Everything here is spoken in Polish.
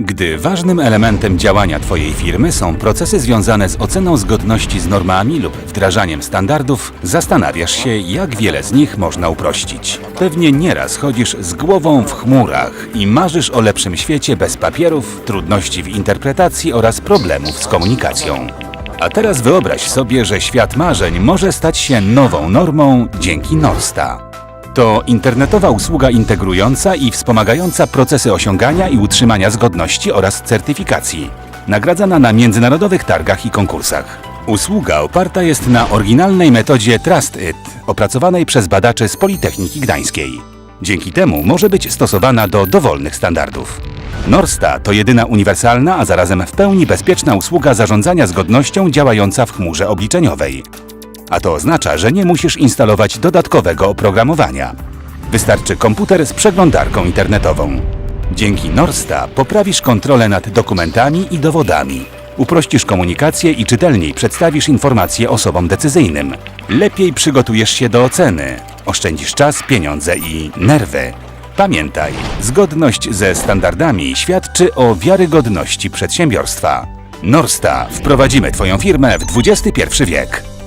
Gdy ważnym elementem działania Twojej firmy są procesy związane z oceną zgodności z normami lub wdrażaniem standardów, zastanawiasz się, jak wiele z nich można uprościć. Pewnie nieraz chodzisz z głową w chmurach i marzysz o lepszym świecie bez papierów, trudności w interpretacji oraz problemów z komunikacją. A teraz wyobraź sobie, że świat marzeń może stać się nową normą dzięki Norsta. To internetowa usługa integrująca i wspomagająca procesy osiągania i utrzymania zgodności oraz certyfikacji. Nagradzana na międzynarodowych targach i konkursach. Usługa oparta jest na oryginalnej metodzie Trust It, opracowanej przez badaczy z Politechniki Gdańskiej. Dzięki temu może być stosowana do dowolnych standardów. Norsta to jedyna uniwersalna, a zarazem w pełni bezpieczna usługa zarządzania zgodnością działająca w chmurze obliczeniowej. A to oznacza, że nie musisz instalować dodatkowego oprogramowania. Wystarczy komputer z przeglądarką internetową. Dzięki Norsta poprawisz kontrolę nad dokumentami i dowodami. Uprościsz komunikację i czytelniej przedstawisz informacje osobom decyzyjnym. Lepiej przygotujesz się do oceny. Oszczędzisz czas, pieniądze i nerwy. Pamiętaj, zgodność ze standardami świadczy o wiarygodności przedsiębiorstwa. Norsta, wprowadzimy Twoją firmę w XXI wiek.